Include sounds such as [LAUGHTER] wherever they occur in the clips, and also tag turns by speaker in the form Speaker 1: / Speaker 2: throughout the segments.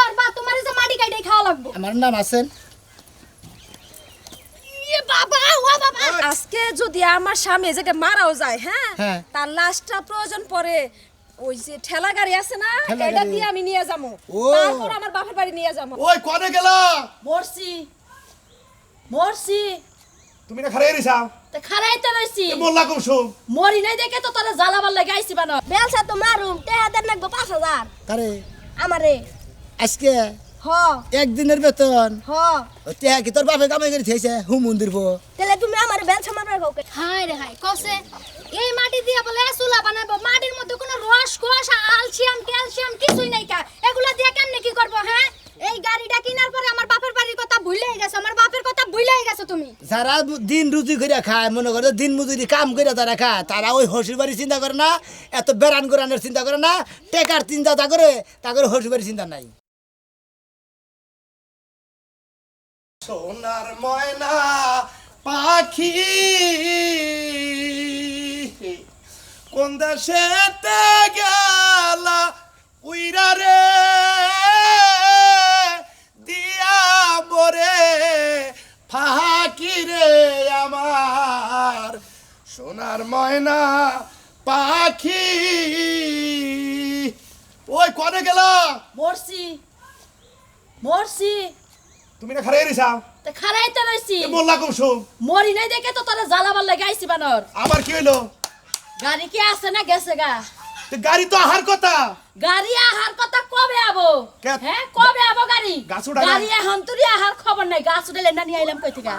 Speaker 1: করবা তোমার যে মাটি কাটে খাওয়া লাগবে।
Speaker 2: আমার নাম আছেন
Speaker 1: বাবা ও বাবা।
Speaker 3: আজকে যদি আমার স্বামী এই মারাও যায় হ্যাঁ?
Speaker 2: হ্যাঁ।
Speaker 3: তার লাশটা প্রয়োজন পড়ে ওই যে ঠেলা গাড়ি আছে না এটা দিয়ে আমি নিয়ে যাব। তারপর আমার বাপের বাড়ি নিয়ে যাব।
Speaker 4: ওই কনে গেলা?
Speaker 5: মরছি। মরছি।
Speaker 4: তুমি না খারাই রিসাও
Speaker 5: তে খারাইতে রইছি।
Speaker 4: মোল্লা কুসুম।
Speaker 5: মরি নাই দেখে তো তোরা জ্বালাবার লাগে আইছি বানো
Speaker 1: বেলসা তো মারুম টেহা দেন নাকবো পাঁচ হাজার।
Speaker 2: তারে
Speaker 1: আমারে।
Speaker 2: আজকে?
Speaker 1: হ।
Speaker 2: একদিনের বেতন?
Speaker 1: হ।
Speaker 2: ও কি তোর বাপে কামাই করে থেছে হু মন্দির পো।
Speaker 1: তাহলে তুমি আমার বেলসা মারবার কাউকে?
Speaker 6: হাই রে হাই কসে? এই মাটি দিয়ে বলে চুলা বানাবো মাটির মধ্যে কোনো রস কোষ আলসিয়াম ক্যালসিয়াম কিছুই নাই কা। এগুলো দিয়ে কেমনে কি করব হ্যাঁ? এই গাড়িটা কেনার পরে আমার বাপের বাড়ির কথা ভুলেই গেছো আমার বাপের কথা ভুলেই গেছো তুমি।
Speaker 2: যারা দিন রুজি করে খায় মনে করে দিন মজুরি কাম করে তারা খায় তারা ওই হসির বাড়ি চিন্তা করে না এত বেড়ান কোরআনের চিন্তা করে না টেকার চিন্তা তা করে তা করে হসির বাড়ি চিন্তা নাই।
Speaker 4: সোনার ময়না পাখি। কোন দেশেতে গেলা উইরা রে? দিয়া মরে ফাঁকি রে আমার। সোনার ময়না পাখি। ওই কনে গেলা
Speaker 5: মরসি মরছি।
Speaker 4: তুমি না খারাই রিসাও
Speaker 5: তে খারাইতে রইছি
Speaker 4: মোল্লা কমছো
Speaker 5: মরি নাই দেখে তো তারে জ্বালাবার লাগে আইছি বানর।
Speaker 4: আমার কি হইল?
Speaker 5: গাড়ি কি আছে না গেছে গা?
Speaker 4: তে গাড়ি তো আহার কথা।
Speaker 5: গাড়ি আহার কথা কবে আবো? হ্যাঁ কবে আবো গাড়ি?
Speaker 4: গাছ।
Speaker 5: গাড়ি এখন তুই আহার খবর নাই। গাছ উঠাইলে না নিয়ে আইলাম কই থেকে?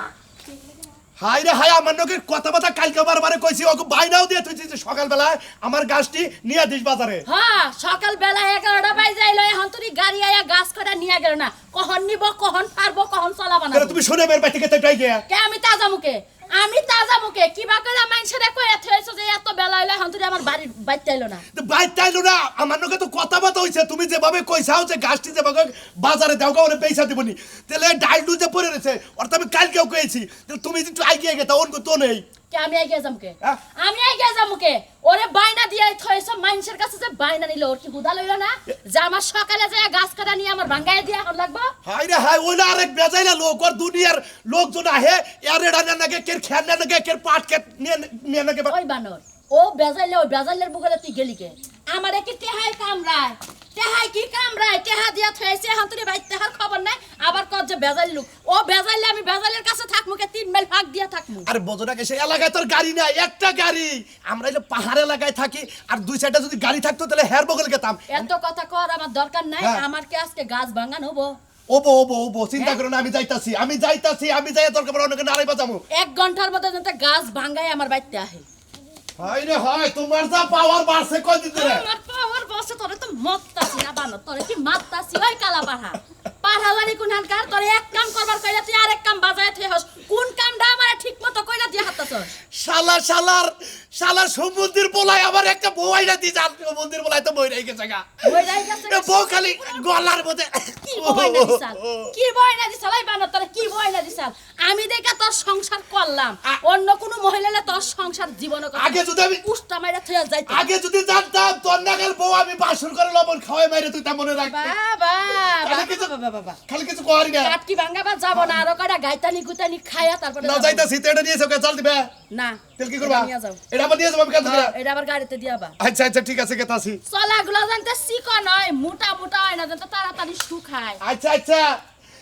Speaker 4: হাই রে হাই আমার লোকের কথা কথা কালকে বারবারে কইছি ওকে বাইনাও দিয়ে তুই সকালবেলায় আমার গাছটি নিয়ে দিস বাজারে।
Speaker 5: হ্যাঁ সকাল বেলা এগারোটা বাই যাইল এখন তুই গাড়ি আয়া গাছ করে নিয়ে গেল না। কখন নিব কখন পারব কখন চলাবা না
Speaker 4: তুমি? শুনে বের বাইতে থেকে তাই গিয়া।
Speaker 5: কে আমি তাজা মুখে? আমি তাজা মুখে? কিবা করে মানুষেরা কয়ে থয়েছো যে এত বেলা হইল এখন তুই আমার বাড়ির বাইতে আইলো না।
Speaker 4: বাইর না। আমার নকে তো কথা বাতা হইছে। তুমি যেভাবে কইছাও যে গাছটি যেভাবে বাজারে দাও ওরে পয়সা দিবনি। তাহলে ডাইলু যে পড়ে রয়েছে। ওর আমি কালকেও কইছি। তুমি একটু আইগিয়ে গেতা অন্য তো নেই।
Speaker 5: কে আমি এগিয়ে যামকে? আমি এগিয়ে যামকে ওরে বাইনা দিয়ে থয়েছো মানুষের কাছে যে বাইনা নিল ওর কি হুদা লইলো না? যে আমার সকালে যায় গাছ কাটা নিয়ে আমার ভাঙ্গাই দিয়ে এখন লাগবো?
Speaker 4: হাই রে হাই ওইলা আরেক বেজাইলা লোক। ওর দুনিয়ার লোকজন আহে এর এডা না নাগে কের খেয়াল না নাগে কের পাট কে নিয়ে নিয়ে
Speaker 5: ওই বানর। ও বেজাইলে ওই বেজাইলের বুকে তুই গেলি কে? আমারে কি টেহাই কামড়ায়? টেহাই কি কামড়ায়? টেহা দিয়া থয়েছে এখন তুই বাইর টেহার খবর নাই। আবার কত যে বেজাইল লোক। ও বেজাইলে আমি বেজাইলের কাছে থাকমু কে? তিন মাইল ফাঁক দিয়া থাকমু।
Speaker 4: আরে বোঝোটাকে সেই এলাকায় তোর গাড়ি নাই একটা গাড়ি। আমরা এই পাহাড় এলাকায় থাকি আর দুই সাইডে যদি গাড়ি থাকতো তাহলে হের বগল গেতাম।
Speaker 5: এত কথা কর আমার দরকার নাই।
Speaker 4: হ্যাঁ।
Speaker 5: আমার কি আজকে গাছ ভাঙান হব
Speaker 4: ওবো ওবো ওবো চিন্তা করো না আমি যাইতাছি আমি যাইতাছি আমি যাই তোর কাপড় অনেকে নাড়াই বাজামু
Speaker 5: এক ঘণ্টার মধ্যে যাতে গাছ ভাঙ্গাই আমার বাড়িতে আহে।
Speaker 4: হাই রে হাই তোমার যা পাওয়ার বাড়ছে কয়দিন ধরে
Speaker 5: আমার পাওয়ার বসে তোরে তো মত্তাছি না বানো তোরে কি মাত্তাছি ওই কালা পাড়া পাড়া বাড়ি কোনখানকার তোরে এক কাম করবার কইলা তুই আরেক কাম বাজায় তুই হস। কোন কামটা আমার ঠিক মতো কইলা দিয়ে হাতাছ
Speaker 4: শালা শালার শালার সমুদ্রের বলাই আবার একটা বউ আইনা দি যান সমুদ্রের বলাই তো বই রাই গেছে গা।
Speaker 5: বই রাই গেছে
Speaker 4: এ বউ খালি গলার মধ্যে
Speaker 5: কি বয়না দিছাল? কি বয়না দিছাল? এই বানো তোরে কি বয়না দিছাল? আমি দেখা তোর সংসার করলাম
Speaker 4: আ-
Speaker 5: অন্য কোনো মহিলালে তোর সংসার জীবন
Speaker 4: আগে যদি আমি
Speaker 5: উষ্টা মাইরা থইয়া যাইতে
Speaker 4: আগে যদি জানতাম তোর নাগাল বউ আমি বাসন করে লবণ খাওয়াই মাইরে তুই তা মনে রাখবি
Speaker 5: বাবা বাবা বাবা
Speaker 4: খালি কিছু করি না।
Speaker 5: কাটকি যাব না আরও কয়টা গাইতানি গুতানি খায়া তারপরে
Speaker 4: না। যাইতাছি কে চাল দিবে?
Speaker 5: না
Speaker 4: তেল কি করবা?
Speaker 5: এটা নিয়ে যাও।
Speaker 4: এটা আবার নিয়ে যাব আমি কাজ
Speaker 5: এটা আবার গাড়িতে দিয়াবা
Speaker 4: আচ্ছা আচ্ছা ঠিক আছে গেতাছি।
Speaker 5: চলাগুলো জানতে চিকন হয় মোটা মোটা হয় না জানতে তাড়াতাড়ি শুকায়।
Speaker 4: আচ্ছা আচ্ছা।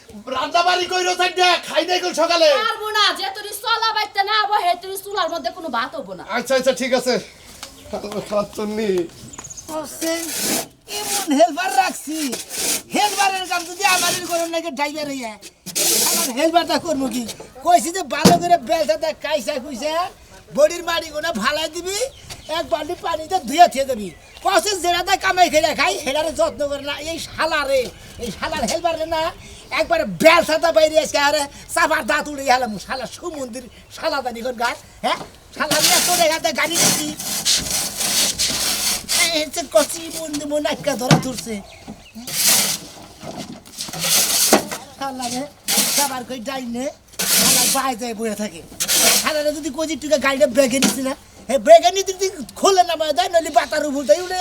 Speaker 4: রান্না বাড়ি কইরো থাকবে খাই নাই কোন সকালে।
Speaker 5: পারব না যে তুই চলা বাইতে না হব হে তুই চুলার মধ্যে কোনো ভাত হব না।
Speaker 4: আচ্ছা আচ্ছা ঠিক আছে। খাচ্ছনি
Speaker 2: এমন হেলপার রাখছি। হেলপারের কাম যদি আমাদের করেন নাকি ড্রাইভার হইয়া আমার হেলপারটা করব কি? কইছি যে ভালো করে বেলসাটা কাইসা কুইসা বডির মাড়ি কোনা ফালাই দিবি এক বালতি পানিতে ধুয়ে থিয়ে দিবি। কষে যেটাতে কামাই খেয়ে খাই সেটারে যত্ন করে না। এই শালারে এই শালার হেলপারে না একবারে বেলসাটা বাইরে আজকে আরে চাপার দাঁত উড়ে গেলাম শালা সুমন্দির শালা দানি কোন গাছ হ্যাঁ? শালা নিয়ে তোর এখানে গাড়ি এসে কচি বন্দি মন একটা ধরা ধরছে। যাবার কই ডাইনে শালা বাই যায় বয়ে থাকে। শালারা যদি কচি টুকে গাড়িটা ব্রেকে নিচ্ছি না হে ব্রেকে নিতে খোলে না দেয় নইলে বাতার উপর দেয় উড়ে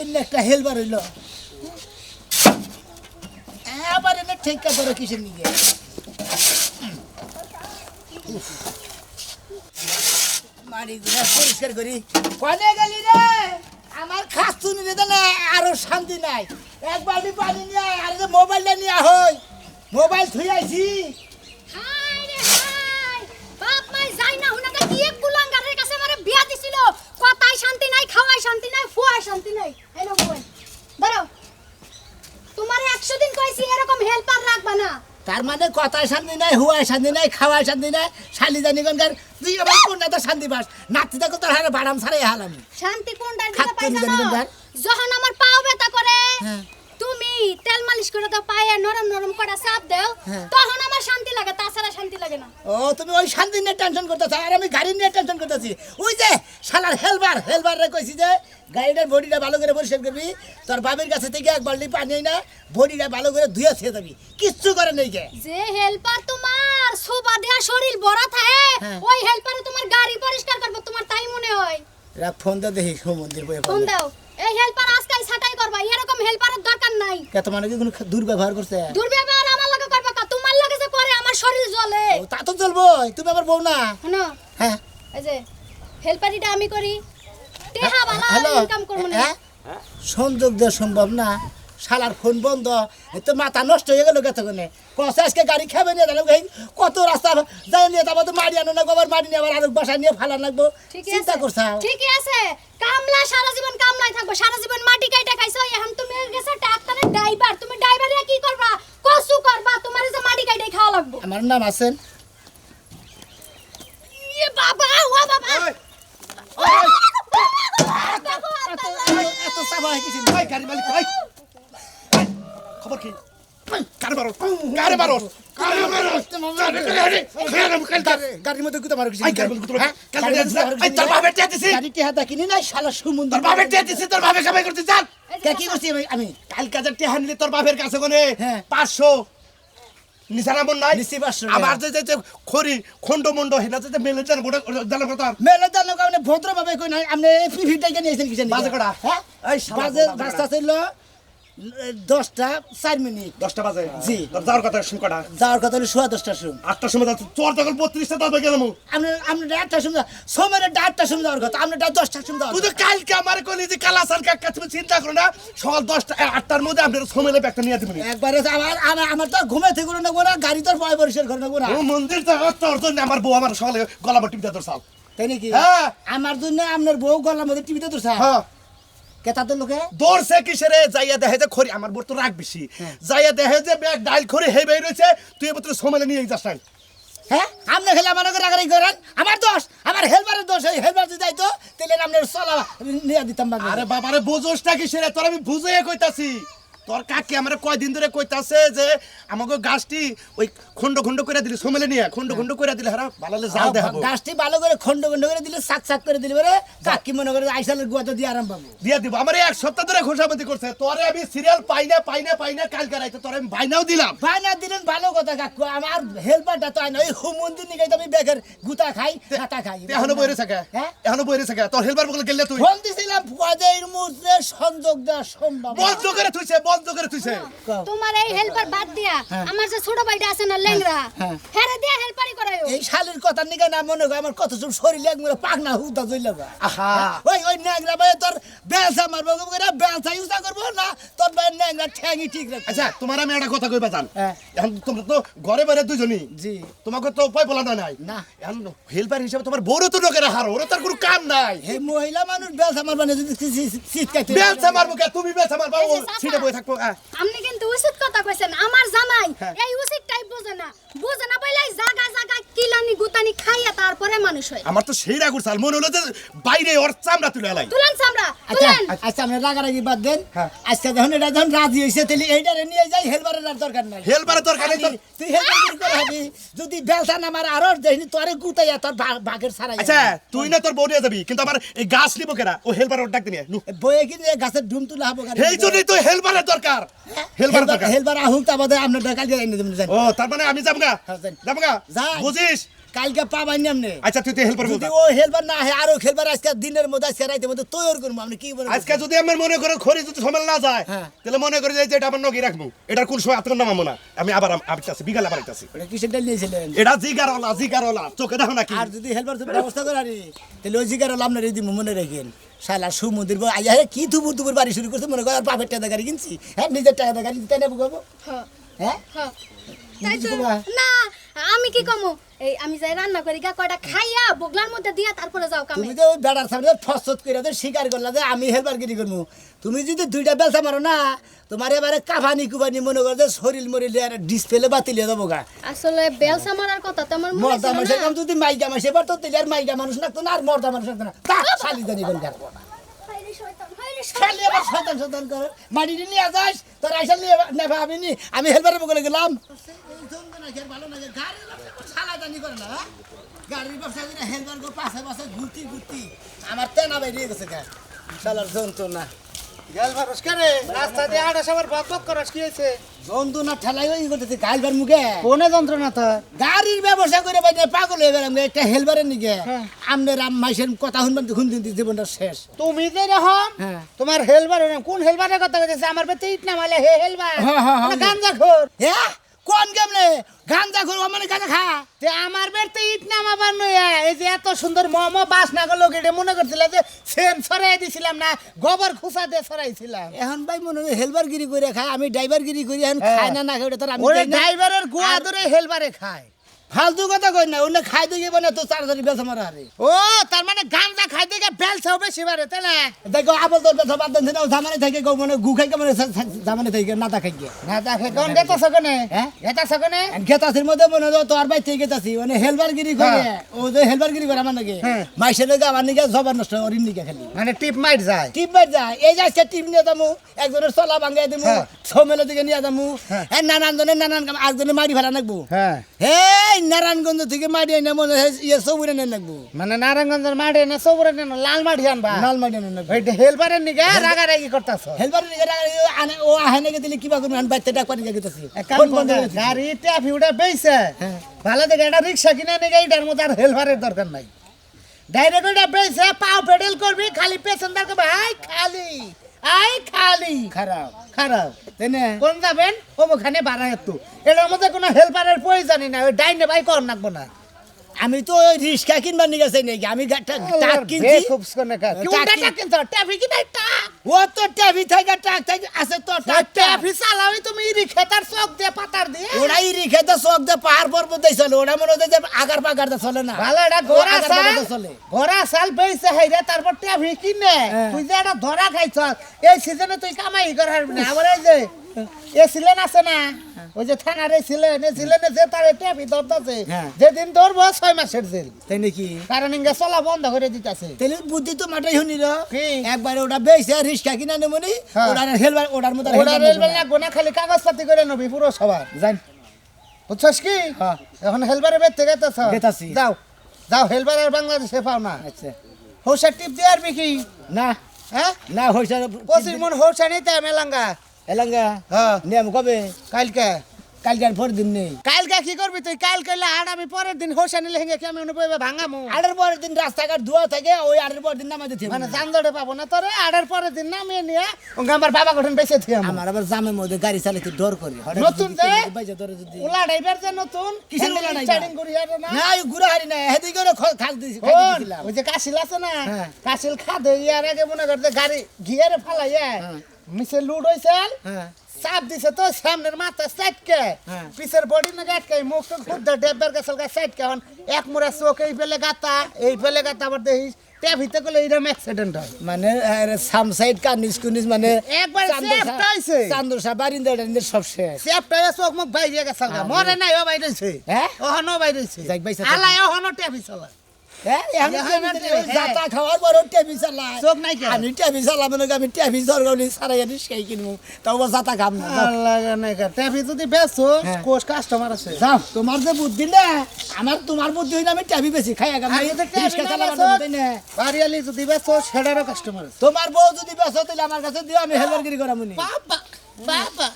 Speaker 2: এমনি একটা হেলবার হইল। ঠেকা ধরো কিসের নিয়ে পরিষ্কার করি। কনে গেলি রে? আমার খাস রে না আরও শান্তি নাই। এক বালতি পানি নিয়ে আর মোবাইলটা নিয়ে হই। মোবাইল থুই আইছি।
Speaker 6: শান্তি নাই খাওয়াই শান্তি নাই ফুয়াই শান্তি নাই। ধরো 100 দিন কইছি এরকম হেল্পার রাখবা না
Speaker 2: তার মানে কথায় শান্তি নাই হুয়ায় শান্তি নাই খাওয়ায় শান্তি নাই শালি জানি গনকার তুই আবার কোনটা তো শান্তি পাস নাতি দেখো তোর হারে বাড়াম ছাড়াই হালাম
Speaker 6: শান্তি কোনটা? যখন আমার পাও ব্যথা করে
Speaker 2: হ্যাঁ।
Speaker 6: তেল মালিশ করে দাও পায়ে নরম নরম করে চাপ দাও
Speaker 2: হ্যাঁ।
Speaker 6: তখন আমার শান্তি লাগে তাছাড়া শান্তি লাগে না।
Speaker 2: ও তুমি ওই শান্তি নিয়ে টেনশন করতেছ আর আমি গাড়ি নিয়ে টেনশন করতেছি। ওই যে শালার হেলবার হেলবার রে কইছি যে গাড়িটার বডিটা ভালো করে পরিষ্কার করবি তোর বাবির কাছে থেকে এক বালতি পানি না বডিটা ভালো করে ধুয়ে ছেড়ে দিবি। কিচ্ছু করে নেই কে?
Speaker 6: যে হেল্পার তোমার সোবা দেয়া শরীর বড় থাকে
Speaker 2: হ্যাঁ।
Speaker 6: ওই হেল্পারে তোমার গাড়ি পরিষ্কার করবে তোমার তাই মনে হয়।
Speaker 2: রাখ ফোন তো দেখি মন্দির বয়ে
Speaker 6: ফোন দাও। এই হেল্পার আজকাই ছাটাই করবা এরকম হেল্পারের দরকার নাই।
Speaker 2: কে তোমার কি কোনো দুর্ব্যবহার করছে?
Speaker 6: দুর্ব্যবহার আমার লগে করবা কা? তোমার লগে যে করে আমার শরীর জ্বলে।
Speaker 2: ও, তা তো জ্বলবো তুমি আমার বউ না? হ্যাঁ।
Speaker 6: এই যে হেল্পারিটা আমি করি। টেহা বালা ইনকাম করব না।
Speaker 2: হ্যাঁ। সংযোগ দেওয়া সম্ভব না। শালার ফোন বন্ধ। তো মাথা নষ্ট হয়ে গেল কতক্ষণে কষে আজকে গাড়ি খাবে নিয়ে জানো কত রাস্তা যাই নিয়ে যাব তো মারি আনো না আবার মারি নিয়ে আবার আরেক বাসা নিয়ে ফালা লাগবো। চিন্তা করছা
Speaker 6: ঠিকই আছে। কামলা সারা জীবন কামলাই থাকব। সারা জীবন মাটি কাইটা খাইছো এখন তুমি গেছো ডাক্তারে ড্রাইভার। তুমি ড্রাইভারে কি করবা? কসু করবা তোমার যে মাটি কাইটাই খাওয়া লাগবো।
Speaker 2: আমার নাম আছেন?
Speaker 6: ইয়ে বাবা ও বাবা।
Speaker 2: এত চাপা হয়ে গেছি
Speaker 4: এই গাড়ি মালিক এই, খবর কি?
Speaker 2: গাড়ির মধ্যে গুতা মারো
Speaker 4: তোর টিয়া দিছি।
Speaker 2: কিনি নাই শালা সুমন্দর
Speaker 4: তোর বাপের টিয়া দিছি তোর বাপে কামাই করতে। চান
Speaker 2: কি করছি আমি- আমি
Speaker 4: কাল কাজের টিয়া নিলে তোর বাপের কাছে কোনে
Speaker 2: হ্যাঁ।
Speaker 4: পাঁচশো। নিশানা নাই?
Speaker 2: নিশ্চয়ই 500
Speaker 4: আবার যে খন্ড মন্ড হেনা যে মেলে জান গোটা জানার কথা
Speaker 2: মেলে জানো আপনি ভদ্রভাবে কই নাই আপনি ফিফিটাকে নিয়েছেন কিসের
Speaker 4: বাজে কটা?
Speaker 2: হ্যাঁ?
Speaker 4: এই
Speaker 2: বাজে
Speaker 4: বাজে
Speaker 2: রাস্তা ছিল দশটা চার মিনিট।
Speaker 4: দশটা বাজে?
Speaker 2: জি।
Speaker 4: যাওয়ার কথা শুন কটা।
Speaker 2: যাওয়ার কথা হলো সোয়া দশটার সময়।
Speaker 4: আটটার সময় যাচ্ছে। তোর তখন বত্রিশটা দশ গেলাম
Speaker 2: আপনি আপনি আটটার সময় সময়ের আটটার সময় যাওয়ার কথা। আপনি দশটার সময় যাওয়ার
Speaker 4: তো কালকে আমার কলি যে কালাসান কাকা তুমি চিন্তা করো না। সকাল দশটা আটটার মধ্যে আপনার সময় ব্যাগটা নিয়ে দেবেন
Speaker 2: কথা। একবারে তো আমার আমার আমার তো ঘুমে থেকে নেব না। গাড়ি তোর বয় পরিষ্কার করে না।
Speaker 4: ও মন্দির তো তোর জন্য আমার বউ আমার সকালে গলা বাটি তোর সাল
Speaker 2: তাই নাকি?
Speaker 4: হ্যাঁ।
Speaker 2: আমার জন্য আপনার বউ গলার মধ্যে টিভিতে তো স্যার
Speaker 4: হ্যাঁ।
Speaker 2: কেতা তো লোকে
Speaker 4: দৌড়ছে কিসেরে? যাইয়া দেখে যে খড়ি আমার বোর তো রাগ বেশি। যাইয়া দেখে যে ব্যাগ ডাইল খড়ি হে বের রয়েছে তুই এবার সময় নিয়ে যাস নাই
Speaker 2: হ্যাঁ? আপনি খেলে আমার রাগারাগি করেন? আমার দোষ? আমার হেলবারের দোষ? এই হেলবার যদি যাইতো তাহলে আপনার চলা নিয়ে দিতাম
Speaker 4: আরে বাবারে বুঝোসটা কিসেরে? তোর আমি বুঝে কইতাছি। তোর কাকি আমার কয়দিন ধরে কইতাছে যে আমাকে গাছটি ওই খন্ড খন্ড করে দিলি সমেলে নিয়ে খন্ড খন্ড করে দিলে হারা ভালো জাল দেখাবো।
Speaker 2: গাছটি ভালো করে খন্ড খন্ড করে দিলে সাক সাক করে দিলে পরে কাকি মনে করে আইসালের গুয়াতে দিয়ে আরাম পাবো।
Speaker 4: দিয়ে দিব। আমার এক সপ্তাহ ধরে খোসামতি করছে। তোরে আমি সিরিয়াল পাই না পাই না পাই না কালকে রাইতে তোরে আমি বাইনাও দিলাম।
Speaker 2: বায়না দিলেন ভালো কথা কাকু। আমার হেল্পারটা তো আইনা ওই হুমন্দির নিকে আমি বেগের গুতা খাই খাতা খাই।
Speaker 4: এখনও বইরে থাকে?
Speaker 2: হ্যাঁ?
Speaker 4: এখনও বইরে থাকে? তোর হেলবার বলে গেলে তুই
Speaker 2: ফোন দিছিলাম পদের মধ্যে সংযোগ দেওয়া সম্ভব। না।
Speaker 4: বন্ধ করে তুইছে বন্ধ করে তুইছে
Speaker 6: তোমার এই হেল্পার বাদ দিয়া
Speaker 2: হ্যাঁ।
Speaker 6: আমার যে ছোট ভাইটা আছে না লেংরা
Speaker 2: হ্যাঁ।
Speaker 6: হ্যাঁ। দিয়া হেল্পারি করায়ো
Speaker 2: এই শালির কথা নিকে না মনে হয় আমার কত সব শরীরে একবার পাকনা হুদা জইলা যায়
Speaker 4: আহা।
Speaker 2: ওই ওই ন্যাংরা ভাই তোর বেলসা মারবো করে বেলসা ইউজা করব না তোর ভাই ন্যাংরা ঠ্যাঙি ঠিক রাখবে।
Speaker 4: আচ্ছা তোমার আমি একটা কথা কইবা জান।
Speaker 2: হ্যাঁ।
Speaker 4: এখন তোমরা তো ঘরে বাইরে দুজনই
Speaker 2: জি।
Speaker 4: তোমাকে তো উপায় বলা নাই।
Speaker 2: না।
Speaker 4: এখন হেল্পার হিসেবে তোমার বউরও তো লোকের হারো ওরা তার কোনো কাম নাই।
Speaker 2: এই মহিলা মানুষ বেলসা মারবা না যদি শীতকাইতে
Speaker 4: বেলসা মারবো কে? তুমি বেলসা মারবা ও
Speaker 6: যে
Speaker 4: বই থাকব হ্যাঁ।
Speaker 6: আপনি কিন্তু উচিত কথা কইছেন আমার জামাই
Speaker 4: হ্যাঁ।
Speaker 6: এই উচিত টাইপ বোঝে না। বোঝে না বলে জায়গা জায়গা কিলানি গুতানি খাইয়া তারপরে মানুষ হয়।
Speaker 4: আমার তো সেই রাগুর সাল মনে হলো যে বাইরে ওর চামড়া তুলে এলাই।
Speaker 6: তুলেন চামড়া
Speaker 2: আচ্ছা
Speaker 6: তুলেন।
Speaker 2: আচ্ছা আমরা রাগারাগি বাদ দেন। আজকে যখন এটা যখন রাজি হয়েছে তাহলে এইটারে নিয়ে যাই হেলবারের আর দরকার নাই।
Speaker 4: হেলবারের দরকার নেই
Speaker 2: তুই হেলবার করে হবি। যদি বেলসা না আমার আরও দেখিনি তোরে গুতাইয়া তোর ভাগের সারাই
Speaker 4: আচ্ছা তুই না তোর বউ নিয়ে যাবি কিন্তু আমার এই গাছ নিবো কেনা ও হেলবার ওর ডাক দিয়ে নু
Speaker 2: বইয়ে কিন্তু গাছের ডুম তুলে হব
Speaker 4: সেই জন্যই তো হেলবারের দরকার হেলবার দরকার
Speaker 2: হেলবার আহুক তা বাদে আপনার কালকে এনে দেবেন
Speaker 4: ও তার মানে আমি যাব যাবগা?
Speaker 2: হ্যাঁ, যান।
Speaker 4: যাব বুঝিস?
Speaker 2: কালকে পাবাই নামনে
Speaker 4: আচ্ছা তুই তো হেল্পার
Speaker 2: যদি ও হেলবার না হয় আরও খেলবার আজকে দিনের মধ্যে আজকে রাইতে মধ্যে তৈরি করব আপনি কি বলেন
Speaker 4: আজকে যদি আমার মনে করে খড়ি যদি সময় না যায়
Speaker 2: হ্যাঁ।
Speaker 4: তাহলে মনে করে যে এটা আমার নগি রাখব। এটা কোন সময় আতঙ্ক নামাবো না। আমি আবার আবিতাছি বিকাল আবার আইতাছি
Speaker 2: ওটা কিসের ডাল নিয়েছিলেন
Speaker 4: এটা জিগারওয়ালা জিগারওয়ালা। চোখে দেখো নাকি?
Speaker 2: আর যদি হেলবার তুমি ব্যবস্থা করে আরে তাহলে ওই জিগার আপনার এই মনে রাখেন। শালা সমুদ্রের বউ আইয়া হে কি তুবুর তুবুর বাড়ি শুরু করছে মনে কর আর বাপের টাকা গাড়ি কিনছি। হ্যাঁ নিজের টাকা গাড়ি তাই না বুঝব হ্যাঁ।
Speaker 6: তাই তো না আমি কি কমু? এই আমি যাই রান্না করি গা কয়টা খাইয়া বগলার মধ্যে দিয়া তারপরে যাও কামে।
Speaker 2: তুমি তো ওই বেড়ার সামনে ফসত করে তো স্বীকার করলা যে আমি হেলবার গিরি করব তুমি যদি দুইটা বেলসা মারো না তোমার এবারে কাফানি কুবানি মনে করো যে শরীর মরিল ডিসপ্লে বাতিল হয়ে যাব গা।
Speaker 6: আসলে বেলসা মারার কথা তো আমার মনে
Speaker 2: মর্দা
Speaker 6: ছিল
Speaker 2: মানুষের কাম যদি মাইকা মাসে এবার তো তেলে আর মাইকা মানুষ লাগতো না আর মর্দা মানুষ না। তা শালি জানি কোন কার
Speaker 6: হায়রে শয়তান, হায়রে শয়তান।
Speaker 2: খালি আবার শয়তান শয়তান করে। মাটি নিয়ে যাস তোর আইসা নিয়ে নেবা আমি নি আমি হেলবারের বলে গেলাম গাড়ির ব্যবসা করে হেলবার গো পাশে পাশে ঘুরতি ঘুরতি। আমার তেনা বেরিয়ে গেছে গা। শালার যন্ত্রণা।
Speaker 7: গেলভারস করে। রাস্তা দিয়ে আড়াস সবার বক বক করস কি
Speaker 2: যন্ত্রণা ঠেলাই ওই করতেছে গালবার মুখে।
Speaker 7: কোনে যন্ত্রণা তো
Speaker 2: গাড়ির ব্যবসা করে বাইরে পাগল হয়ে গেলাম একটা হেলবারের নিকে আমনে রাম মাইসের কথা শুনবেন শুন দিন জীবনটা শেষ।
Speaker 7: তুমি যে রকম
Speaker 2: হ্যাঁ।
Speaker 7: তোমার হেলবার কোন হেলবারের কথা কইতেছে? আমার বেতে ইট নামালে হে হেলবার
Speaker 2: হ্যাঁ, হ্যাঁ, হ্যাঁ।
Speaker 7: গাঞ্জা খোর
Speaker 2: হ্যাঁ? কোন কেমনে? গাঞ্জা করব মানে গাঁজা খা।
Speaker 7: যে আমার বেতে ইট নামাবার নয়া এই যে এত সুন্দর মম বাস না গেল মনে করছিল যে সেন সরাই দিছিলাম না গোবর খুসা দিয়ে সরাইছিলাম।
Speaker 2: এখন ভাই মনে হয় হেলবার গিরি করে খায় আমি ড্রাইভার গিরি করি এখন
Speaker 7: হ্যাঁ।
Speaker 2: খাই না না ওটা তোর আমি
Speaker 7: ড্রাইভারের গোয়া ধরে হেলবারে খায়।
Speaker 2: ফালতু কথা কই না ওনে খাই দিয়ে মানে তো তাড়াতাড়ি বেসা মারা আরে
Speaker 7: ও তার মানে গাঞ্জা খাই থেকে বেল ছাও বেশি বারে তাই না?
Speaker 2: দেখো আবল তোর বেসা বাদ দেন না ধামানে থেকে গো মানে গু খাই মানে ধামানে থেকে না তা খাই
Speaker 7: না দেখে কোন গেতা সকনে
Speaker 2: হ্যাঁ?
Speaker 7: গেতা সকনে
Speaker 2: গেতাসির মধ্যে মনে হয় তোর ভাই থেকে গেতাসি মানে হেলবার গিরি করে ও যে হেলবার গিরি করে আমার নাকি
Speaker 7: হ্যাঁ।
Speaker 2: মাইসের নাকি আমার নাকি জবার নষ্ট অরিন নিকে খালি।
Speaker 7: মানে টিপ মাইট যায়।
Speaker 2: টিপ মার যায় এই যে আজকে টিপ নিয়ে যাব একজনের চলা ভাঙ্গাই দিমু
Speaker 7: হ্যাঁ।
Speaker 2: সমেলে দিকে নিয়ে যাব হ্যাঁ। নানান জনের নানান কাম একজনের মারি ফেলা নাকবো
Speaker 7: হ্যাঁ।
Speaker 2: এই নারায়ণগঞ্জ থেকে মাটি আইনা মনে হয় ইয়ে সবুরে নেন নাকবো
Speaker 7: মানে নারায়ণগঞ্জের মাঠে না সবরে না লাল মাঠি আনবা?
Speaker 2: নাল মাটি নেন নাকবো
Speaker 7: ওইটা হেলবারের নিগে রাগারাগি করতাছ?
Speaker 2: হেলবার আনে ও আহে নাকি দিলে কিবা করব? আমি বাইতে ডাক পানি গেতেছি ফোন বন্ধ।
Speaker 7: গাড়ি ট্যাফি উঠে বেইছে।
Speaker 2: হ্যাঁ।
Speaker 7: ভালো দেখে একটা রিক্সা কিনে নিগে এইটার মধ্যে আর হেলবারের দরকার নাই। ডাইরেক্ট ওইটা বেইছে পাও পেডেল করবি খালি কবে আই খালি। আই খালি।
Speaker 2: খারাপ
Speaker 7: খারাপ।
Speaker 2: তাই না
Speaker 7: কোন যাবেন? ওখানে বাড়া এত এটার মধ্যে কোনো হেল্পারের প্রয়োজনই না ওই ডাইনে ভাই কর নাকবো না।
Speaker 2: আমি তো ওই রিক্সা কিনবা নিয়ে গেছে নাকি? আমি টাক কিনছি।
Speaker 7: ট্যাফি
Speaker 2: ও তো টেভি থেকে টাক থেকে আছে তো
Speaker 7: ট্যাফি চালাওই তুমি রিক্সাটার চোখ দিয়ে পাতার দিয়ে।
Speaker 2: ওরা ই রিক্সাতে চক দিয়ে পাহাড় পর্বত চলে। ওরা মনে হচ্ছে যে আগার পাগার চলে না।
Speaker 7: ভালো এটা ঘোড়া চলে ঘোড়া চাল বেইছে হাইরে তারপর ট্যাফি কিনে।
Speaker 2: হ্যাঁ।
Speaker 7: তুই যে এটা ধরা খাইছ এই সিজনে তুই কামাই কর হারবি না। আবার এই যে এ সিলেন আছে না? ওই যে থানার এই সিলেন এই যে তার ট্যাফি ধরতেছে।
Speaker 2: হ্যাঁ।
Speaker 7: যেদিন ধরবো ছয় মাসের জেল।
Speaker 2: তাই নাকি?
Speaker 7: কারণ ইঙ্গে চলা বন্ধ করে দিতেছে।
Speaker 2: তাহলে বুদ্ধি তো মাটাই শুনি র।
Speaker 7: কি?
Speaker 2: একবার ওটা বেশি রিক্সা কিনা নেমনি
Speaker 7: হ্যাঁ।
Speaker 2: ওটা হেলবার ওটার
Speaker 7: ওরা রেলবে লাগবো না। খালি কাগজপাতি করে নবি পুরো সবার
Speaker 2: জান
Speaker 7: বুঝছস কি?
Speaker 2: হ্যাঁ।
Speaker 7: এখন হেলবারে বের থেকে। যাও। যাও হেলবার আর বাংলাদেশে পাও না।
Speaker 2: আচ্ছা।
Speaker 7: হৌসার টিপ দিয়ে আরবি কি?
Speaker 2: না।
Speaker 7: হ্যাঁ?
Speaker 2: না হইছে
Speaker 7: পঁচিশ মন হৌসা নিতে মেলাঙ্গা।
Speaker 2: এলাঙ্গা?
Speaker 7: হ্যাঁ।
Speaker 2: নিয়ম কবে?
Speaker 7: কালকে।
Speaker 2: কালকে পর দিন নেই।
Speaker 7: কালকে কি করবি তুই? কাল করলে আর আমি পরের দিন হৌসা নিলে হেঙ্গে কি আমি অনুভবে ভাঙামু?
Speaker 2: আটের পরের দিন রাস্তাঘাট ধোয়া থাকে ওই আটের পরের দিন নামাই দিতে
Speaker 7: মানে জানজটে পাবো না তোরে আড়ের পরের দিন নামিয়ে নিয়ে আমার বাবা গঠন বেঁচে থিয়াম
Speaker 2: আমার আবার জামের মধ্যে গাড়ি চালাতে ডর করি।
Speaker 7: নতুন যে? ওলা ড্রাইভার যে নতুন
Speaker 2: কিসের ওলা driver?
Speaker 7: স্টার্টিং করি আর না?
Speaker 2: না ওই গুড়া হারি না হেদিকে ওরা খাল দিছি
Speaker 7: ওই যে কাশিল আছে না?
Speaker 2: হ্যাঁ।
Speaker 7: কাশিল খাদে ইয়ার আগে মনে করতে গাড়ি গিয়ারে ফালাইয়া মিসে লুড হইছেল
Speaker 2: হ্যাঁ।
Speaker 7: চাপ দিছে তো সামনের মাথা সাইডকে।
Speaker 2: হ্যাঁ।
Speaker 7: পিছের বডি না গাটকে মুখ তো খুদ ডেব্বার গেছল গা সাইডকে। এখন এক মুড়া চোখ এই পেলে গাতা এই পেলে গাতা আবার দেখিস ট্যাভিতে গেলে এইরকম অ্যাক্সিডেন্ট হয়।
Speaker 2: মানে সাম সাইড কানিস কুনিস মানে
Speaker 7: একবারে safe টাইছে।
Speaker 2: চান্দরসা বারিন্দা টারিন্দা সব শেষ।
Speaker 7: সেপটায় চোখ মুখ বাইরে গেছল গা। মরে নাই ও বাইরেছে
Speaker 2: হ্যাঁ?
Speaker 7: ওহনো বাইরেছে
Speaker 2: যাক বাইসা
Speaker 7: আলাই ওহনো ট্যাভি চলা
Speaker 2: হ্যাঁ।
Speaker 7: হ্যাঁ। বেচো
Speaker 2: তোমার যে বুদ্ধি না আমার তোমার বুদ্ধি হইলে আমি টেবি বেশি খাই
Speaker 7: বেচো, বাড়িয়ালি যদি বেচো সেটারও কাস্টমার
Speaker 2: তোমার বউ যদি বেসো তাহলে আমার কাছে দিও আমি হেলবারগিরি করামুনি
Speaker 7: বাবা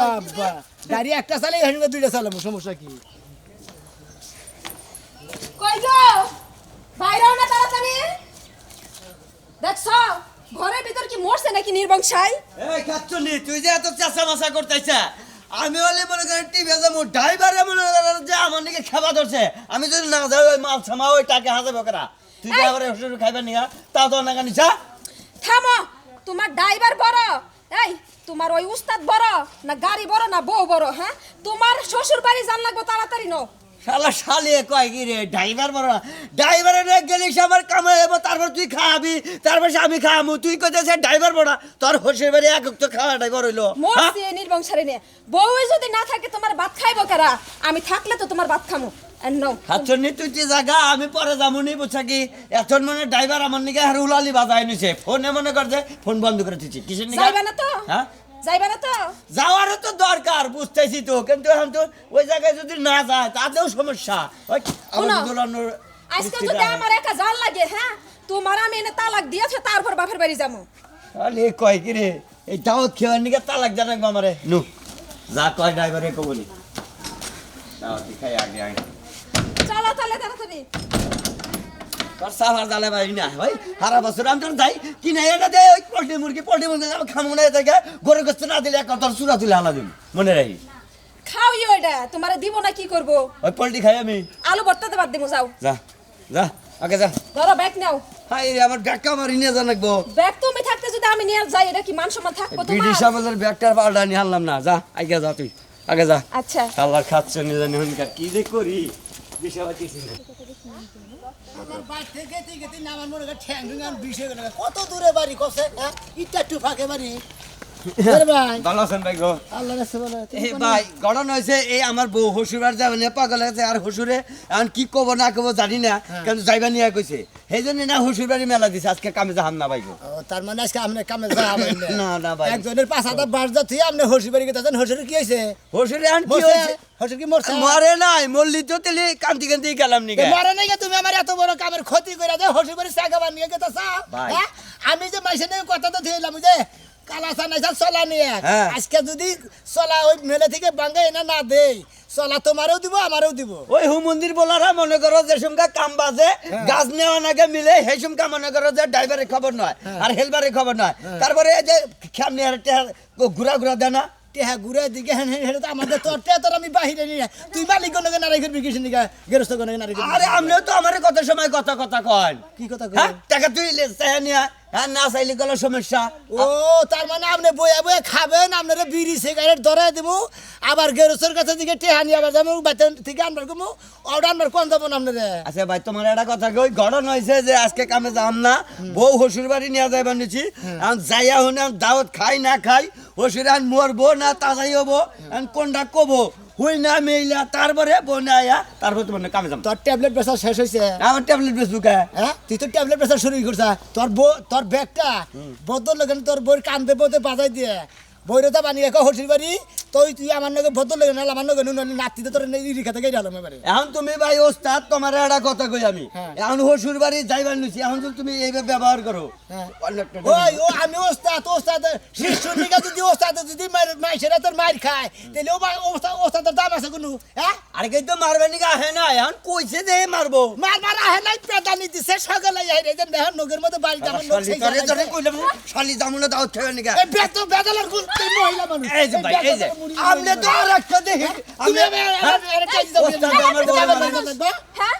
Speaker 7: বাবা।
Speaker 2: গাড়ি একটা চালাই হেঁটে দুইটা চালাবো সমস্যা কি?
Speaker 3: বাইরেও না তাড়াতাড়ি। দেখছ ঘরের ভিতর কি মরছে নাকি নির্বংশাই?
Speaker 8: এই কাচ্চনি তুই যে এত করতেছে আমি হলে মনে করেন টিভি যাব ড্রাইভারে মনে করেন যে আমার দিকে খাবার ধরছে। আমি যদি না যাই ওই মাল ছামা ওই টাকা হাতে বকরা তুই যে আবার শ্বশুর খাইবার নিগা তা তো না কানিছা
Speaker 3: থামো তোমার ড্রাইভার বড়। এই তোমার ওই উস্তাদ বড় না গাড়ি বড় না বউ বড় হ্যাঁ? তোমার শ্বশুর বাড়ি জান লাগবো তাড়াতাড়ি নো
Speaker 8: শালা শালিয়ে কয় কি রে? ড্রাইভার বড়। ড্রাইভারে রে গেলিস আমার কামাই হব তারপর তুই খাবি তারপর আমি খাওয়াবো তুই কোথায় ড্রাইভার বড় তোর হোসের বাড়ি এক তো খাওয়া ড্রাইভার হইল। হ্যাঁ?
Speaker 3: নির্বংশারে নিয়ে বউ যদি না থাকে তোমার ভাত খাইবো কারা? আমি থাকলে তো তোমার ভাত খামো। নাও
Speaker 8: তুই যে জায়গা আমি পরে যাব নি বুঝছা কি? এখন মানে ড্রাইভার আমার নিকে আর উলালি বাজায় নিছে। ফোনে মনে কর যে ফোন বন্ধ করে দিচ্ছি কিসের নিকে
Speaker 3: না তো।
Speaker 8: হ্যাঁ?
Speaker 3: যাইবা না তো?
Speaker 8: যাওয়ারও তো দরকার বুঝতেছি তো। কিন্তু এখন তো ওই জায়গায় যদি না যায় তাতেও সমস্যা।
Speaker 3: আজকে যদি আমার একা জাল লাগে হ্যাঁ? তোমার আমি এনে তালাক দিয়েছে তারপর বাপের বাড়ি যাব।
Speaker 8: আরে কয় কি রে এই দাওয়াত খেয়ার নিকে তালাক জানাক আমারে। নু যা কয় ড্রাইভারে কবনি দাওয়াত খাই আগে আগে।
Speaker 3: চলো তাহলে তাড়াতাড়ি।
Speaker 8: তোর সাফার জালে বাড়ি না ভাই সারা বছর আমি তোর যাই কিনে এটা দে ওই পোল্ট্রি মুরগি পোল্ট্রি মুরগি আমি খামো না থেকে গরু গোস্ত না দিলে এক তোর চূড়া তুলে আলা দিন মনে রাখি
Speaker 3: খাওই ওইটা তোমারে দিব না কি করব?
Speaker 8: ওই পোল্ট্রি খাই আমি।
Speaker 3: আলু ভর্তাতে বাদ দিব যাও।
Speaker 8: যা যা আগে যা।
Speaker 3: ধরো ব্যাগ নাও।
Speaker 8: হাই আমার ব্যাগটা আমার নিয়ে যা লাগবো
Speaker 3: ব্যাগ তুমি থাকতে যদি আমি নিয়ে যাই এটা কি মান সম্মান থাকব
Speaker 8: পাল্টা নিয়ে আনলাম না যা আগে যা তুই আগে যা।
Speaker 3: আচ্ছা।
Speaker 8: আল্লাহ খাচ্ছে নিয়ে জানি কি যে করি?
Speaker 2: কত দূরে বাড়ি কষে ইটা একটু ফাঁকে বাড়ি
Speaker 8: ভালো আছেন ভাই গো?
Speaker 2: আল্লাহ রাস্তা বলে
Speaker 8: এই ভাই গড়ন হয়েছে এই আমার বউ হসুরার যাবে না পাগল আছে আর হসুরে এখন কি কব না কব জানি না কিন্তু যাইবা নিয়ে কইছে। সেই জন্য না হসুর বাড়ি মেলা দিছে আজকে কামে যাহাম না ভাই গো।
Speaker 2: তার মানে আজকে আপনি কামে যাবেন [LAUGHS]
Speaker 8: না, না ভাই।
Speaker 2: একজনের পাঁচ হাজার বাস যাচ্ছি আপনি হসি বাড়ি গেছেন হসির কি হয়েছে?
Speaker 8: হসুরে এখন কি হয়েছে?
Speaker 2: হসির কি মরছে?
Speaker 8: মরে নাই মরলি তো তেলে কান্তি কান্তি গেলাম নি
Speaker 2: মরে নাই তুমি আমার এত বড় কামের ক্ষতি করে দে হসি বাড়ি চাকা বানিয়ে গেছে আমি যে মাইসে কথা তো দিলাম যে কালা সানাইসা চলা নিয়ে।
Speaker 8: হ্যাঁ।
Speaker 2: আজকে যদি চলা ওই মেলে থেকে বাঙ্গে এনে না দেই চলা তোমারও দিব আমারও দিব।
Speaker 8: ওই হু মন্দির বলারা মনে করো যে সুমকা কাম বাজে গাছ নেওয়া নাগে মিলে সেই সুমকা মনে করো যে ড্রাইভারের খবর নয় আর হেলবারের খবর নয়। তারপরে এই যে একটা ঘুরা ঘুরা দেয় না।
Speaker 2: টেহা ঘুরে দিকে তো আমাদের তোর টেহা তোর আমি বাহিরে নিয়ে তুই মালিক গণকে নারাই করবি কিছু নিকা গেরস্ত গণকে নারাই করবি
Speaker 8: আরে আমরাও তো আমার কত সময় কথা কথা কন
Speaker 2: কি কথা
Speaker 8: হ্যাঁ? টাকা তুই নিয়া হ্যাঁ না চাইলে গেল সমস্যা।
Speaker 2: ও তার মানে আপনি বইয়া বইয়া খাবেন আপনারা বিড়ি সিগারেট ধরাই দেবো আবার গেরস্তের কাছে দিকে টেহা নিয়ে আবার যাব বাচ্চা থেকে আনবার কমু ওটা আনবার কোন যাব আপনারা?
Speaker 8: আচ্ছা ভাই তোমার একটা কথা কই গড়ন হয়েছে যে আজকে কামে যাম না বউ হসুর বাড়ি নিয়ে যাইবার নিছি এখন যাইয়া হুনে আমি দাওয়াত খাই না খাই হসুর আন মরবো না তাজাই হব কোনটা কবো? হুই না মেইলা তারপরে বনায়া তারপরে তোমার কামে যাম।
Speaker 2: তোর ট্যাবলেট বেচা শেষ হয়েছে
Speaker 8: আমার ট্যাবলেট বেসবুক
Speaker 2: হ্যাঁ? তুই তো ট্যাবলেট বেচা শুরু করছ। তোর বউ তোর ব্যাগটা বদল লাগে তোর বইয়ের কান্দে বইতে বাজাই দিয়ে। বইরতা বানিয়ে হসির বাড়ি। তুই তুই আমার নগে বদল লাগে না আমার নগে নুন নাতিতে তোর রিখা থেকে গেলাম এবারে।
Speaker 8: এখন তুমি ভাই ওস্তাদ তোমার একটা কথা কই আমি?
Speaker 2: হ্যাঁ।
Speaker 8: এখন হসুর বাড়ি যাইবার নিছি এখন তুমি এইভাবে ব্যবহার করো
Speaker 2: হ্যাঁ। ওই ও আমি ওস্তাদ ওস্তাদ শিশুর নিকা যদি ওস্তাদ যদি মাইসেরা তোর মার খায় তাহলে ও ওস্তাদ ওস্তাদের দাম আছে কোনো? হ্যাঁ?
Speaker 8: আরে কিন্তু মারবে নাকি আহে না এখন কইছে যে মারবো।
Speaker 2: মার মার আহে নাই পেদানি দিছে সকালে যাই রে দেন দেখেন নগের মধ্যে বাড়ি যাবেন নখ সেই জায়গায়।
Speaker 8: কইলাম শালি জামুনা দাওয়াত খাবে নাকি
Speaker 2: এই বেত বেদালার মহিলা মানুষ
Speaker 8: এই যে ভাই এই যে।
Speaker 2: মুড়ি
Speaker 8: তো আর একটা দেখি।
Speaker 2: তুমি।
Speaker 3: হ্যাঁ?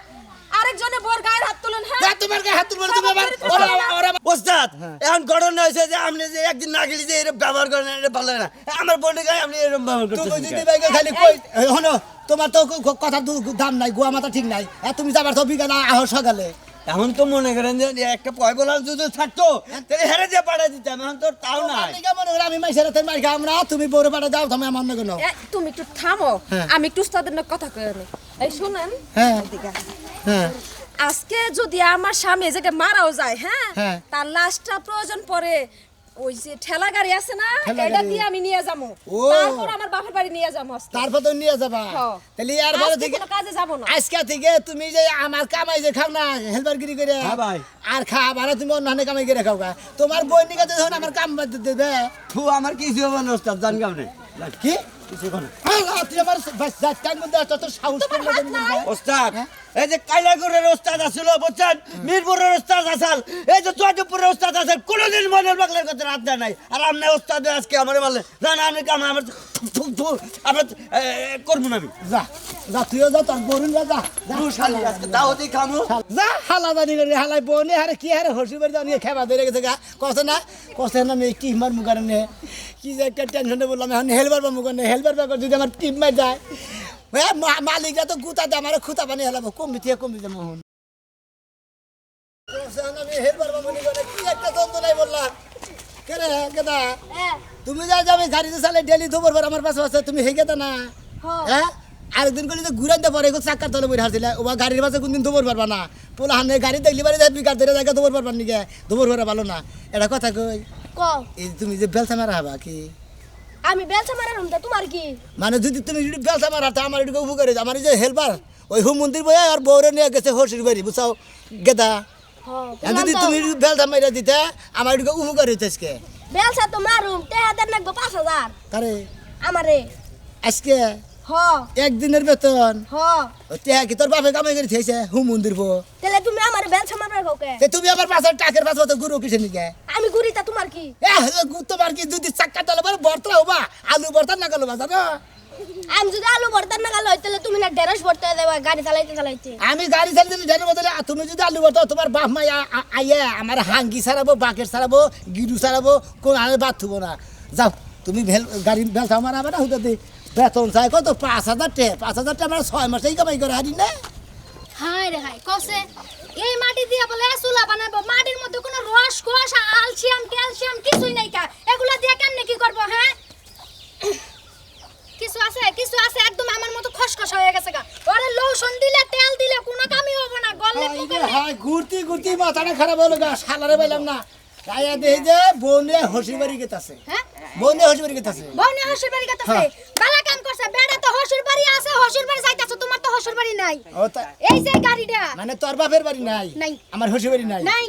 Speaker 3: আরেকজনে বোর গায়ের হাত তুলেন হ্যাঁ?
Speaker 2: তোমার গায়ে হাত তুলবো তুমি আবার ওরা ওরা
Speaker 8: ওস্তাদ এখন গঠন হয়েছে যে আপনি যে একদিন না গেলি যে এরকম ব্যবহার করেন এটা ভালো না। আমার বোনের গায়ে আপনি এরকম ব্যবহার
Speaker 2: তুমি যদি
Speaker 8: কেন?
Speaker 2: খালি কই হনো তোমার তো কথা দাম নাই গোয়া মাথা ঠিক নাই। তুমি যাবার তো বিকালে আহ সকালে।
Speaker 8: এখন তো মনে করেন যে একটা পয়বলা যদি থাকতো তাহলে হেরে যে পাড়া দিতাম এখন তো তাও
Speaker 2: না মনে আমি মাইসের হাতে মার খাম না তুমি বড় পাড়া দাও তুমি আমার নগে
Speaker 3: তুমি একটু থামো
Speaker 2: হ্যাঁ।
Speaker 3: আমি একটু উস্তাদের কথা কই নি। এই শুনেন
Speaker 2: হ্যাঁ। হ্যাঁ।
Speaker 3: আজকে যদি আমার স্বামী এই মারাও যায় হ্যাঁ
Speaker 2: হ্যাঁ।
Speaker 3: তার লাশটা প্রয়োজন পড়ে ওই যে ঠেলা গাড়ি আছে না এটা দিয়ে আমি নিয়ে যাব। তারপর আমার বাপের বাড়ি নিয়ে যাব
Speaker 2: তারপর তো নিয়ে যাবা। তাহলে আর পরে
Speaker 3: আজকে
Speaker 2: থেকে
Speaker 3: কাজে যাব না
Speaker 2: আজকে থেকে তুমি যে আমার কামাই যে খাও না হেলপার গিরি করে
Speaker 8: হ্যাঁ ভাই।
Speaker 2: আর খাও মানে তুমি অন্য কামাই করে খাও গা। তোমার বই নিকাতে যখন আমার কাম দেবে
Speaker 8: থু আমার কিছু হবে না ওস্তাদ
Speaker 2: কি
Speaker 8: কেন
Speaker 2: বলব?
Speaker 8: ওস্তাদ এই যে কাইলাগুড়ের ওস্তাদ আসলো বুঝছেন? মিরপুরের ওস্তাদ আসাল এই যে চৌধপুরের ওস্তাদ আসাল কোনোদিন মনের বাংলার কথা রাত দেয় নাই। আর আপনি ওস্তাদ আজকে আমার বলে না না আমি আমার এ, করব না আমি।
Speaker 2: যা যা তুইও যা তোর বরুণ যা যা
Speaker 8: শালি আজকে দাওয়াতি খামু।
Speaker 2: যা হালা জানি করে হালাই বনে হারে কি হারে হসি বাড়ি জানি খেবা ধরে গেছে গা। না কষ্ট না মেয়ে টিম মার মুখার নে কি যে একটা টেনশনে বললাম এখন হেলবার বা মুখার নে হেলবার ব্যাপার যদি আমার টিম মার যায়। এ মা- মালিকরা তো গুতা দে আমার খুতা বানিয়ে হেলাবো। কমবি থেকে কমবি যে মোহন। আমি হেলবার বা মনে করে কি একটা নাই বললাম। কেন কেদা?
Speaker 1: হ্যাঁ।
Speaker 2: তুমি যা যাবে গাড়িতে চালে ডেলি দুবার বার আমার পাশে আছে তুমি হেগে না। হ্যাঁ? আরেকদিন করলে তো ঘুরাইতে পারে এগুলো চাক্কার তলে বই হারছিলে ওবা গাড়ির পাশে কোনদিন দুবার পারবা না। পোলা হানে গাড়ি দেখলি পারে যাই বিকার ধরে জায়গা দুবার পারবার নিকে দুবার পারা ভালো না। এটা কথা কই?
Speaker 1: ক?
Speaker 2: এই তুমি যে বেলসা মারা হবা কি?
Speaker 1: আমি বেলছা মারা রুম তোমার কি?
Speaker 2: মানে যদি তুমি যদি বেলসা মারা তা আমার এটুকু উপকারে আমার যে হেল্পার ওই হুম মন্দির বয়ে আর বউরে নিয়ে গেছে হসির বাড়ি বুঝাও গেদা।
Speaker 1: হ্যাঁ
Speaker 2: যদি তুমি বেলসা মারা দিতে আমার এটুকু উপকার হইতে
Speaker 1: বেলছা তো মারুম দেন লাগবো পাঁচ হাজার।
Speaker 2: কারে?
Speaker 1: আমারে।
Speaker 2: আজকে?
Speaker 1: হ।
Speaker 2: একদিনের বেতন?
Speaker 1: হ।
Speaker 2: তে তেহা কি তোর বাপে কামাই করে থেছে হুম মন্দির বো
Speaker 1: তাহলে তুমি আমার বেলছা মারবার কাউকে?
Speaker 2: তে তুমি আবার পাঁচ টাকার পাঁচ তো গুরু কিসে নিকে?
Speaker 1: আমি ঘুরিতা তোমার কি?
Speaker 2: এ তোমার কি? যদি চাক্কা তলে পরে বর্তা হবা। আলু বর্তা না গেল বাজার
Speaker 1: আমি যদি আলু ভর্তা না গেল তাহলে তুমি না ঢেঁড়স ভর্তা দেবা গাড়ি চালাইতে চালাইতে।
Speaker 2: আমি গাড়ি চালিয়ে দিলে বদলে তুমি যদি আলু বর্তা তোমার বাপ মা আইয়া আমার হাঙ্গি সারাবো বাকেট সারাবো গিরু সারাবো কোন আনে বাদ থুবো না। যাও তুমি ভেল গাড়ি ভেল আমার আবার না হুদাতে বেতন চাই কত? পাঁচ হাজার টে পাঁচ হাজার টাকা আমরা ছয় মাসেই কামাই করে হারি না।
Speaker 6: হায় রে হায় কসে? এই মাটি দিয়া বলে চুলা বানাবো মাটির মধ্যে কোনো রস কোষ আলসিয়াম ক্যালসিয়াম কিছুই নাই কা। এগুলা দিয়ে কেমনে কি করব হ্যাঁ? কিছু আছে কিছু আছে একদম আমার মতো খসখস হয়ে গেছে গা। ওরে লোশন দিলে তেল দিলে কোনো কামই হবে না গলে পোকে
Speaker 2: হ্যাঁ ঘুরতি ঘুরতি মাথাটা খারাপ হলো গা সালারে পাইলাম না। তাই দেখি যে বনে হসি বাড়ি গেতাছে।
Speaker 6: হ্যাঁ?
Speaker 2: বনে হসি বাড়ি গেতাছে।
Speaker 6: বউনি হসুর বাড়ি গেছে
Speaker 2: হ্যাঁ।
Speaker 6: বালা কাম করছে বেড়া তো হসুর বাড়ি আছে হসুর বাড়ি যাইতাছো তোমার তো হসুর বাড়ি নাই। এই যে গাড়িটা।
Speaker 2: মানে তোর বাপের বাড়ি নাই?
Speaker 6: নাই।
Speaker 2: আমার হসি বাড়ি নাই?
Speaker 6: নাই।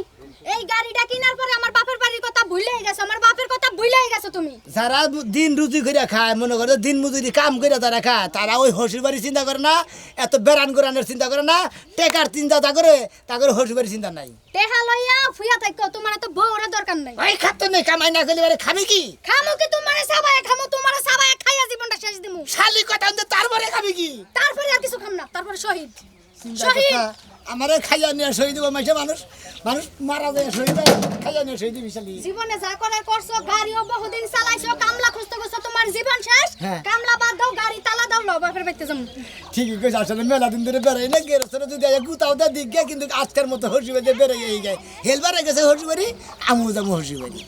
Speaker 6: এই গাড়িটা কেনার পরে আমার বাপের বাড়ির কথা ভুলেই গেছো আমার বাপের কথা ভুলেই গেছো তুমি।
Speaker 2: যারা দিন রুজি করে খায় মনে করে দিন মজুরি কাম করে তারা খায় তারা ওই হসির বাড়ি চিন্তা করে না এত বেড়ান গোরানের চিন্তা করে না টেকার চিন্তা তা করে তা করে হসির বাড়ি চিন্তা নাই।
Speaker 6: টেহা লইয়া ফুয়া থাকো তোমার তো বউরে দরকার নাই।
Speaker 2: ওই খাতে নেই কামাই না করলে খাবি কি?
Speaker 6: খামু কি তোমারে সাবায় খামু তোমারে সাবায় খাইয়া জীবনটা শেষ দিমু।
Speaker 2: শালি কথা তারপরে খাবি কি?
Speaker 6: তারপরে আর কিছু খাম না তারপরে শহীদ। শহীদ!
Speaker 2: আমারে খাইয়া নিয়ে শহীদ দিব মাইসে মানুষ মানুষ মারা যায় শহীদ হয়, খাইয়া নিয়ে শহীদ দিবি শালি।
Speaker 6: জীবনে যা করার করছ গাড়িও বহুদিন চালাইছো কামলা খুঁজতে খুঁজতে তোমার জীবন শেষ।
Speaker 2: হ্যাঁ।
Speaker 6: কামলা বাদ দাও গাড়ি তালা দাও লো বাপের বাইতে যাম
Speaker 2: ঠিকই কইছে আসলে মেলা দিন ধরে বেড়াই না গেরস্তরে যদি আয়া গুতাও দা দিক কিন্তু আজকের মতো হসি বাড়ি বেড়াই এই গায় হেলবারে গেছে হসি বাড়ি আমু যাব হসি বাড়ি